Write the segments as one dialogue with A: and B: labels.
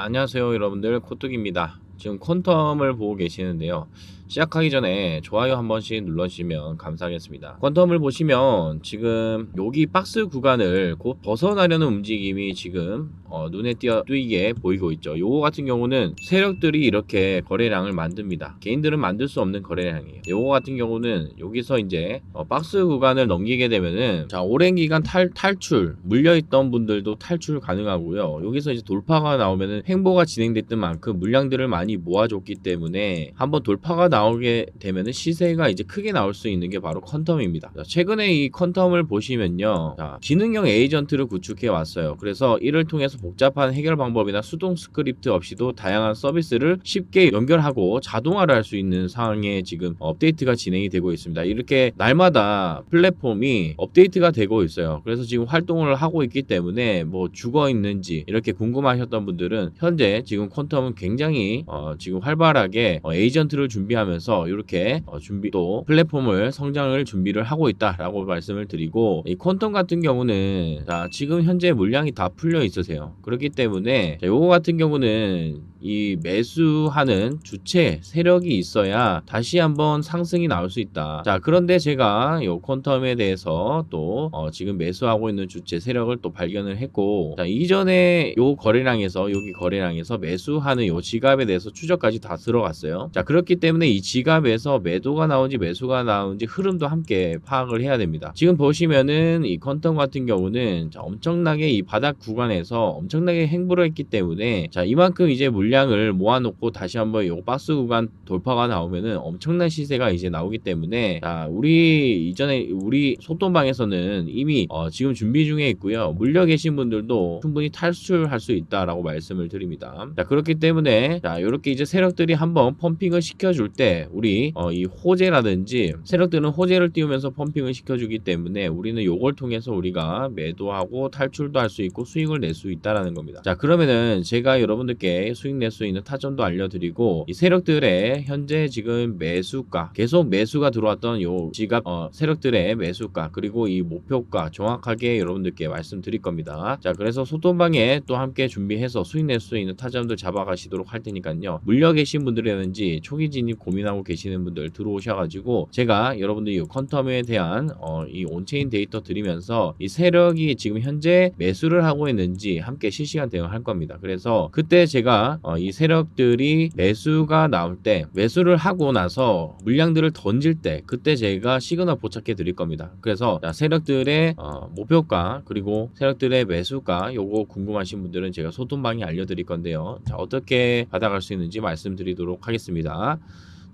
A: 안녕하세요 여러분들. 코뚝입니다 지금 퀀텀을 보고 계시는데요. 시작하기 전에 좋아요 한 번씩 눌러주시면 감사하겠습니다. 퀀텀을 보시면 지금 여기 박스 구간을 곧 벗어나려는 움직임이 지금 어, 눈에 띄게 보이고 있죠. 요거 같은 경우는 세력들이 이렇게 거래량을 만듭니다. 개인들은 만들 수 없는 거래량이에요. 요거 같은 경우는 여기서 이제 어, 박스 구간을 넘기게 되면은 자 오랜 기간 탈, 탈출 물려있던 분들도 탈출 가능하고요. 여기서 이제 돌파가 나오면은 행보가 진행됐던 만큼 물량들을 많이 모아줬기 때문에 한번 돌파가 나오게 되면은 시세가 이제 크게 나올 수 있는 게 바로 퀀텀입니다 자, 최근에 이 퀀텀을 보시면요 자, 지능형 에이전트를 구축해 왔어요 그래서 이를 통해서 복잡한 해결 방법이나 수동 스크립트 없이도 다양한 서비스를 쉽게 연결하고 자동화를 할 수 있는 상황에 지금 업데이트가 진행이 되고 있습니다. 이렇게 날마다 플랫폼이 업데이트가 되고 있어요. 그래서 지금 활동을 하고 있기 때문에 뭐 죽어 있는지 이렇게 궁금하셨던 분들은 현재 지금 퀀텀은 굉장히 어, 지금 활발하게 어, 에이전트를 준비하면서 이렇게 어, 준비 또 플랫폼을 성장을 준비를 하고 있다라고 말씀을 드리고 이 퀀텀 같은 경우는 자, 지금 현재 물량이 다 풀려 있으세요. 그렇기 때문에 자, 요거 같은 경우는 이 매수하는 주체 세력이 있어야 다시 한번 상승이 나올 수 있다. 자, 그런데 제가 요 퀀텀에 대해서 또 어, 지금 매수하고 있는 주체 세력을 또 발견을 했고, 자, 이전에 요 거래량에서 여기 거래량에서 매수하는 요 지갑에 대해서 추적까지 다 들어갔어요. 자, 그렇기 때문에 이 지갑에서 매도가 나온지 매수가 나온지 흐름도 함께 파악을 해야 됩니다. 지금 보시면은 이 퀀텀 같은 경우는 자, 엄청나게 이 바닥 구간에서 엄청나게 행보를 했기 때문에 자, 이만큼 이제 물 량을 모아놓고 다시 한번 요 박스 구간 돌파가 나오면은 엄청난 시세가 이제 나오기 때문에 자, 우리 이전에 우리 소돈방에서는 이미 어, 지금 준비 중에 있고요. 물려 계신 분들도 충분히 탈출할 수 있다라고 말씀을 드립니다. 자, 그렇기 때문에 자, 이렇게 이제 세력들이 한번 펌핑을 시켜줄 때 우리 어, 이 호재라든지 세력들은 호재를 띄우면서 펌핑을 시켜주기 때문에 우리는 요걸 통해서 우리가 매도하고 탈출도 할 수 있고 수익을 낼 수 있다라는 겁니다. 자, 그러면은 제가 여러분들께 수익 낼 수 있는 타점도 알려드리고 이 세력들의 현재 지금 매수가 계속 매수가 들어왔던 요 지갑 어, 세력들의 매수가 그리고 이 목표가 정확하게 여러분들께 말씀드릴 겁니다. 자 그래서 소돈방에 또 함께 준비해서 수익 낼 수 있는 타점들 잡아가시도록 할 테니까요. 물려 계신 분들이라든지 초기 진입 고민하고 계시는 분들 들어오셔가지고 제가 여러분들 이 컨텀에 대한 어, 이 온체인 데이터 드리면서 이 세력이 지금 현재 매수를 하고 있는지 함께 실시간 대응할 겁니다. 그래서 그때 제가 어, 이 세력들이 매수가 나올 때 매수를 하고 나서 물량들을 던질 때 그때 제가 시그널 포착해 드릴 겁니다. 그래서 자, 세력들의 어, 목표가 그리고 세력들의 매수가 요거 궁금하신 분들은 제가 소돈방에 알려드릴 건데요. 자 어떻게 받아갈 수 있는지 말씀드리도록 하겠습니다.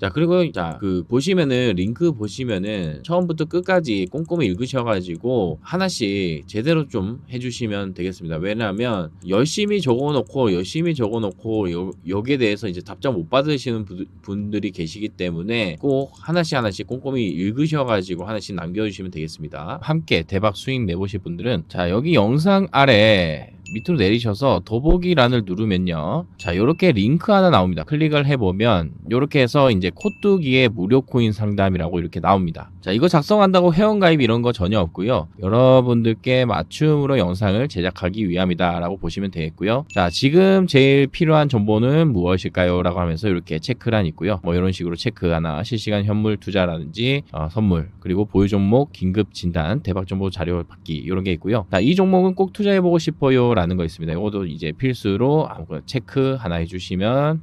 A: 자 그리고 자 그 보시면은 링크 보시면은 처음부터 끝까지 꼼꼼히 읽으셔가지고 하나씩 제대로 좀 해주시면 되겠습니다. 왜냐하면 열심히 적어놓고 열심히 적어놓고 요, 여기에 대해서 이제 답장 못 받으시는 부- 분들이 계시기 때문에 꼭 하나씩 하나씩 꼼꼼히 읽으셔가지고 하나씩 남겨주시면 되겠습니다. 함께 대박 수익 내보실 분들은 자 여기 영상 아래 밑으로 내리셔서 더보기란을 누르면요. 자, 이렇게 링크 하나 나옵니다. 클릭을 해보면 이렇게 해서 이제 코뚜기의 무료 코인 상담이라고 이렇게 나옵니다. 자, 이거 작성한다고 회원가입 이런 거 전혀 없고요. 여러분들께 맞춤으로 영상을 제작하기 위함이다라고 보시면 되겠고요. 자, 지금 제일 필요한 정보는 무엇일까요? 라고 하면서 이렇게 체크란 있고요. 뭐 이런 식으로 체크 하나, 실시간 현물 투자라든지 어, 선물, 그리고 보유 종목, 긴급 진단, 대박 정보 자료 받기 이런 게 있고요. 자, 이 종목은 꼭 투자해보고 싶어요. 라는 거 있습니다. 이것도 이제 필수로 아무거나 체크 하나 해주시면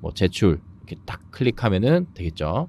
A: 뭐 제출 이렇게 딱 클릭하면은 되겠죠.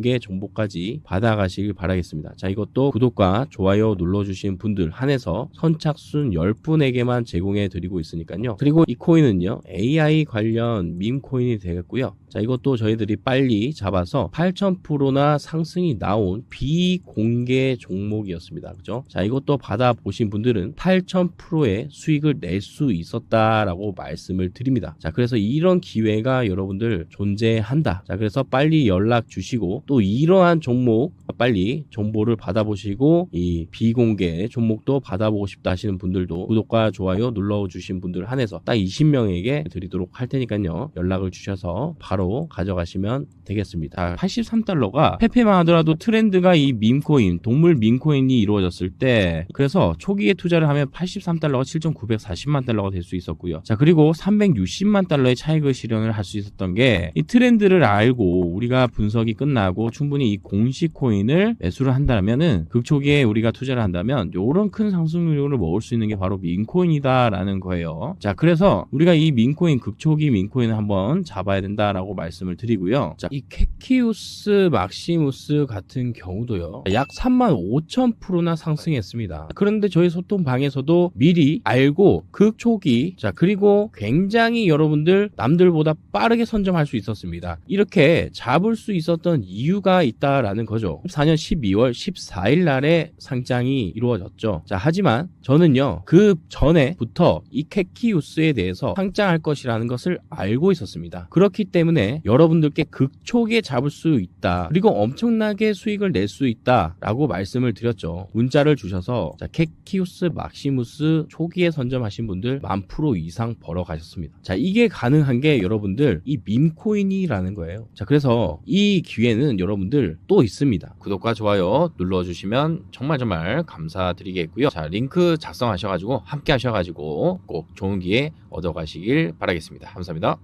A: 개 정보까지 받아가시길 바라겠습니다. 자 이것도 구독과 좋아요 눌러주신 분들 한해서 선착순 10분에게만 제공해 드리고 있으니까요. 그리고 이 코인은요 AI 관련 밈 코인이 되겠고요. 자 이것도 저희들이 빨리 잡아서 8,000%나 상승이 나온 비공개 종목이었습니다. 그죠? 자 이것도 받아보신 분들은 8,000%의 수익을 낼 수 있었다라고 말씀을 드립니다. 자 그래서 이런 기회가 여러분들 존재한다. 자 그래서 빨리 연락 주시고 또 이러한 종목 빨리 정보를 받아보시고 이 비공개 종목도 받아보고 싶다 하시는 분들도 구독과 좋아요 눌러주신 분들 한해서 딱 20명에게 드리도록 할 테니까요. 연락을 주셔서 바로 가져가시면 되겠습니다. 83달러가 페페만 하더라도 트렌드가 이 밈코인, 동물 밈코인이 이루어졌을 때 그래서 초기에 투자를 하면 83달러가 7,940만 달러가 될 수 있었고요. 자, 그리고 360만 달러의 차익을 실현을 할 수 있었던 게 이 트렌드를 알고 우리가 분석이 끝나고 충분히 이 공식 코인을 매수를 한다면은 극초기에 우리가 투자를 한다면 요런 큰 상승률을 먹을 수 있는 게 바로 민코인이다라는 거예요. 자, 그래서 우리가 이 민코인 극초기 민코인을 한번 잡아야 된다라고 말씀을 드리고요. 자, 이 캐키우스 막시무스 같은 경우도요. 약 3만 5천 프로나 상승했습니다. 그런데 저희 소통방에서도 미리 알고 극초기 자 그리고 굉장히 여러분들 남들보다 빠르게 선점할 수 있었습니다. 이렇게 잡을 수 있었던 이유가 있다라는 거죠. 14년 12월 14일 날에 상장이 이루어졌죠. 자 하지만 저는요 그 전에부터 이 캐키우스에 대해서 상장할 것이라는 것을 알고 있었습니다. 그렇기 때문에 여러분들께 극초기에 잡을 수 있다. 그리고 엄청나게 수익을 낼 수 있다라고 말씀을 드렸죠. 문자를 주셔서 자, 캐키우스 막시무스 초기에 선점하신 분들 만 프로 이상 벌어 가셨습니다. 자, 이게 가능한 게 여러분들 이 밈코인이라는 거예요. 자, 그래서 이 기회는 여러분들 또 있습니다. 구독과 좋아요 눌러 주시면 정말 정말 감사드리겠고요. 자, 링크 작성하셔 가지고 함께 하셔 가지고 꼭 좋은 기회 얻어 가시길 바라겠습니다. 감사합니다.